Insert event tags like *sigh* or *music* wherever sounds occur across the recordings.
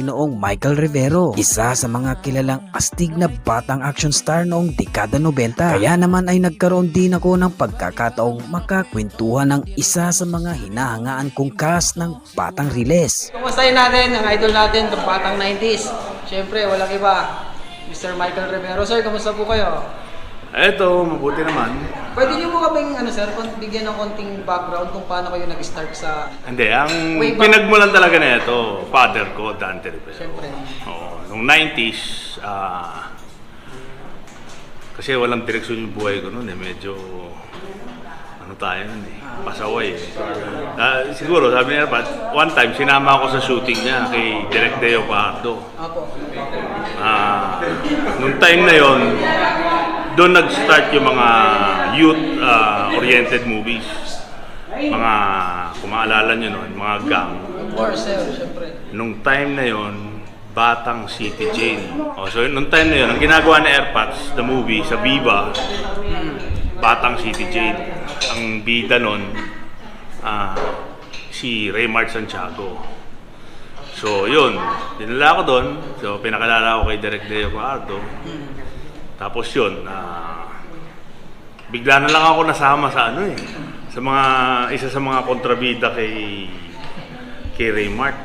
Noong Michael Rivero, isa sa mga kilalang astig na batang action star noong dekada 90. Kaya naman ay nagkaroon din ako ng pagkakataong makakwentuhan ng isa sa mga hinahangaan kong cast ng Batang Riles. Kumustahin natin ang idol natin, ng batang 90s. Siyempre, walang iba. Mr. Michael Rivero. Sir, kamusta po kayo? Eto, mabuti naman. Pwede niyo po kaming, ano sir, kon- bigyan ng konting background kung paano kayo nag-start sa, Hindi, ang Way back. pinagmulan talaga na ito, father ko, Dante Rivero. siyempre, Oo, nung 90s, ah, kasi walang direksyon yung buhay ko noon eh, medyo, ano tayo nun eh, pasaway eh. Ah, siguro, sabi niya, one time, sinama ako sa shooting niya kay Direk Deo Pardo. Apo. Ah, nung time na yon, doon nag-start yung mga youth-oriented movies. Mga, kung maalala nyo noon, mga gang. Of course, siyempre. Nung time na yon, Batang City Jail. Oh, so nung time na yon, ang ginagawa ni Airpods, the movie, sa Viva, Batang City Jail. Ang bida nun, ah, si Raymart Santiago. So, yun. Dinala ko doon. So, pinakalala ko kay Direk Deo Pardo. Tapos yun, ah, bigla na lang ako nasama sa ano eh. Sa mga, isa sa mga kontrabida kay, kay Raymart.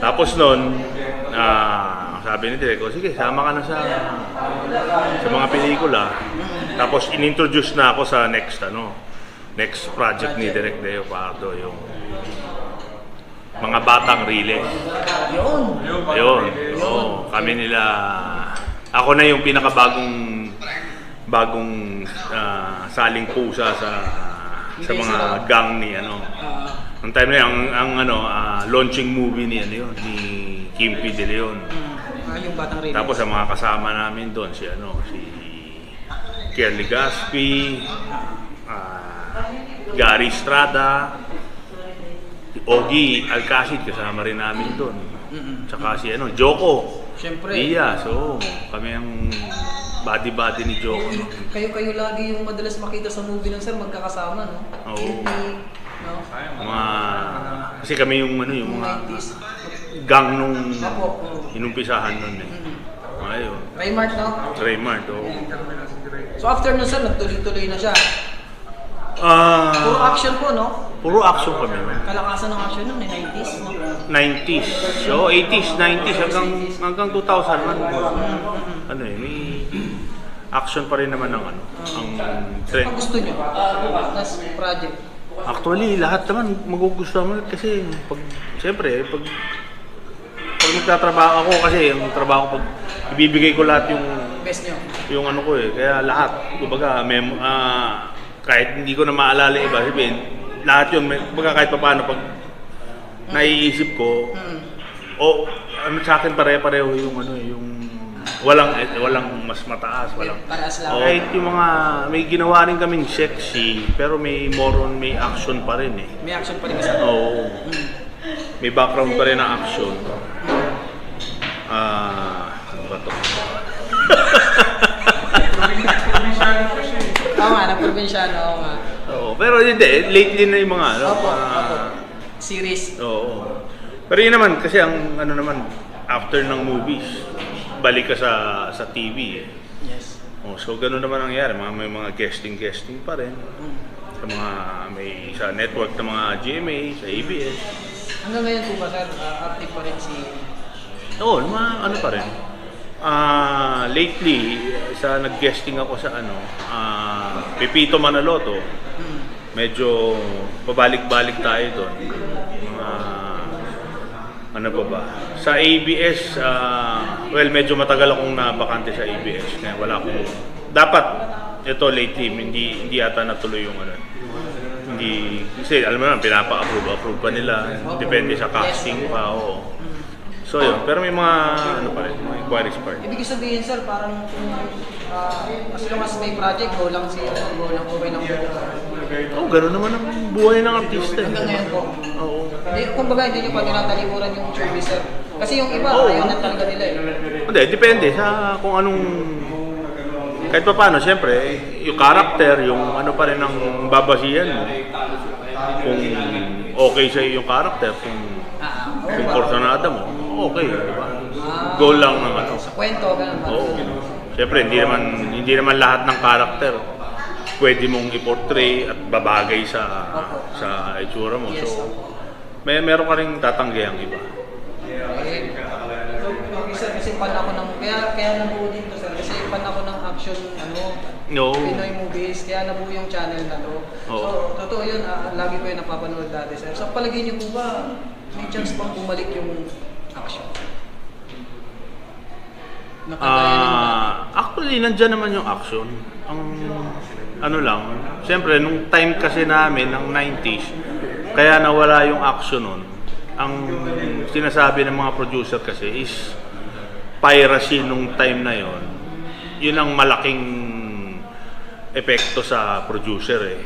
Tapos noon, ah, sabi ni Direk, "O, sige, sama ka na sa, sa mga pelikula. Tapos inintroduce na ako sa next, ano, next project ni Direk Deo Pardo, yung mga batang relay. Yun. Ayun. Oo, kami nila ako na yung pinakabagong bagong ah, saling pusa sa sa mga gang ni ano. Ah, Ang time na yun, ang, ang ano, ah, launching movie ni ano yun, ni Kim P. De Leon. ah, yung batang rin. Tapos ang mga kasama namin doon si ano, si Kelly Gaspi, ah, Gary Estrada, si Ogie Alcacid kasama rin namin doon. Tsaka si ano, Joko. Siyempre. Dia, so kami ang body-body ni Joko. no? Kayo-kayo lagi yung madalas makita sa movie ng sir, magkakasama, no? Oo. Hindi, no? Mga, kasi kami yung ano, yung mga 90s. gang nung inumpisahan nun eh. Ayun. Raymart, no? Raymart, oh. So after nun sir, nagtuloy-tuloy na siya. Ah, Puro action po, no? puro action kami. no? Kalakasan ng action nun, eh, 90s, no? 90s. So, 80s, 90s hanggang hanggang 2000 man. Ano eh, may action pa rin naman ng ano, ang Ang trend. gusto nyo? Nas project. Actually, lahat naman magugustuhan mo kasi pag siyempre pag pag magtatrabaho ako kasi yung trabaho pag ibibigay ko lahat yung Best nyo. yung ano ko eh, kaya lahat, kumbaga, mem ah, kahit hindi ko na maalala iba, sabihin, lahat yun, may, kumbaga kahit pa paano, pag naiisip ko, Hmm. o ano sa akin pare-pareho yung ano eh, yung walang eh, walang mas mataas, walang Parehas lang. Kahit yung mga may ginawa rin kaming sexy, pero may more on may action pa rin eh. May action pa rin isa. Oo. May background pa rin na action. Ah, ano ba to? *laughs* Tama, na probinsyano ako nga. Oo, pero hindi, lately na yung mga ano. Opo, ah, opo. Series. Oo. Pero yun naman, kasi ang ano naman, after ng movies, balik ka sa sa TV eh. Yes. Oh, so ganun naman ang nangyari, mga may mga guesting guesting pa rin Mm. sa mga may sa network ng mga GMA, sa ABS. Hanggang ngayon po ba sir, ah, active pa rin si... Oo, mga ano pa rin. Ah, lately sa nag-guesting ako sa ano, ah Pepito Manaloto. Hmm. Medyo pabalik-balik tayo doon. Ano pa ba? Sa ABS, ah, well, medyo matagal akong nabakante sa ABS. Kaya wala akong... Dapat, ito lately, hindi, hindi yata natuloy yung ano. Hindi, kasi alam mo naman, pinapa-approve, approve pa nila. Depende sa casting pa, oo. So yun, pero may mga ano pa rin, mga inquiries pa rin. Ibig sabihin sir, parang kung ah, as long as may project, go lang si go lang okay lang po. Oo, oh, gano'n naman ang buhay ng artista. eh. Hanggang ngayon po. Oo. Hindi, kumbaga hindi nyo pa tinatalimuran yung showbiz sir. Kasi yung iba, Oo. ayaw na talaga nila eh. Hindi, depende sa kung anong kahit pa paano, siyempre, yung character, yung ano pa rin ang babasihan mo. Kung okay sa yung character, kung, Ah, kung oo. personada mo, okay, di ba? goal lang ng ano. Sa kwento, ganun ba? Oo. Siyempre, hindi naman, hindi naman lahat ng karakter pwede mong i-portray at babagay sa sa itsura mo. Yes, So, opo. may meron ka rin tatanggi ang iba. Okay. So, kasi fan ako ng, kaya, kaya nabuo din to sir, kasi fan ako ng action, ano, No. Pinoy movies, kaya nabuo yung channel na to. So, Oo. totoo yun, ah, lagi ko yung napapanood dati sir. So, palagay niyo po ba, may chance bang bumalik yung action? Nakagaya ng Ah, actually, nandyan naman yung action. Ang ano lang, siyempre, nung time kasi namin, ng 90s, kaya nawala yung action nun. Ang sinasabi ng mga producer kasi is piracy nung time na yon. Yun ang malaking epekto sa producer eh.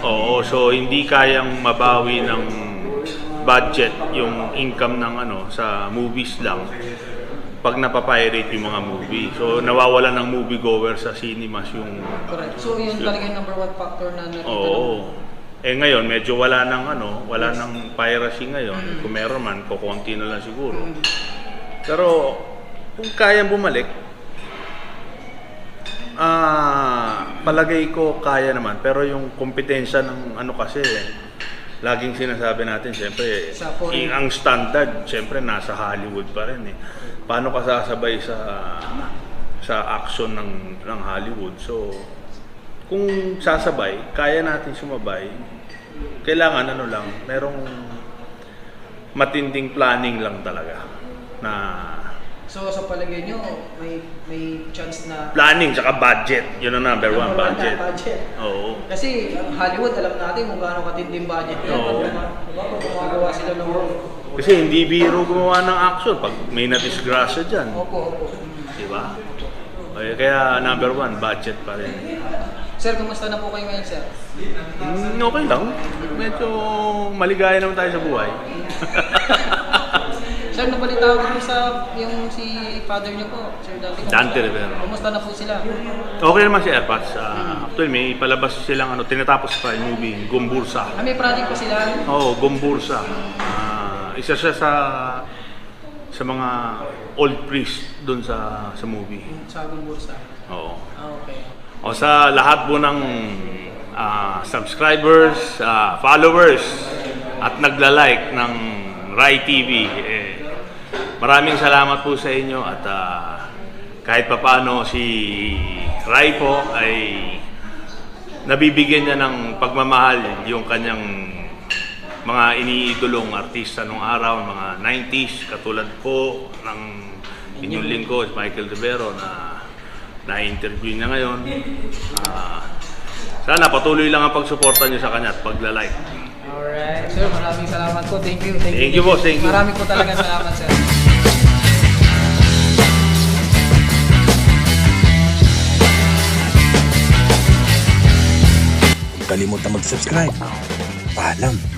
Oo, so hindi kayang mabawi ng budget yung income ng ano sa movies lang pag napapirate yung mga movie. So nawawala ng movie goer sa cinemas yung correct. So, yun talaga yung number one factor na nakita Oo. Eh ngayon medyo wala nang ano, wala nang piracy ngayon. Kung meron man, kukunti na lang siguro. Pero kung kayang bumalik, ah, palagay ko kaya naman. Pero yung kompetensya ng ano kasi, laging sinasabi natin, siyempre, i- ang standard, siyempre, nasa Hollywood pa rin eh. Paano ka sasabay sa sa action ng ng Hollywood? So, kung sasabay, kaya natin sumabay. Kailangan ano lang, merong matinding planning lang talaga na So, sa palagay nyo, may may chance na planning tsaka budget. Yun ang number one, Number budget. budget. Oo. Kasi ang Hollywood, alam natin kung gaano katinding budget yan. Oo. Diba? Diba? Pag gumagawa sila ng Kasi hindi biro gumawa ng action pag may nadisgrasya dyan. Opo, opo. Di ba? Kaya, kaya number one, budget pa rin. Sir, kumusta na po kayo ngayon, sir? Mm, okay lang. Medyo maligaya naman tayo sa buhay. *laughs* Sir, nabalita ko po sa yung si father niyo po, Sir Dante. Dante Rivera. Kumusta na po sila? Okay naman si Airpods. Ah, actually, may palabas silang ano, tinatapos pa yung movie, Gumbursa. Ah, may project po sila. Oo, oh, Gumbursa. Ah, isa siya sa sa mga old priest doon sa sa movie. Sa Gumbursa. Oo. Ah, okay. O sa lahat po ng ah, subscribers, ah, followers at nagla-like ng Rai TV, eh, maraming salamat po sa inyo at ah, kahit papano si Rai po ay nabibigyan niya ng pagmamahal yung kanyang mga iniidolong artista nung araw, mga 90s, katulad po ng inyong lingkod, Michael Rivero, na na-interview niya ngayon. Ah, sana patuloy lang ang pagsuporta niyo sa kanya at pagla-like. Alright. Sir, maraming salamat po. Thank you. Thank, Thank you, boss. Thank you. Marami po talaga salamat, sir. Kalimutan mag-subscribe. Paalam.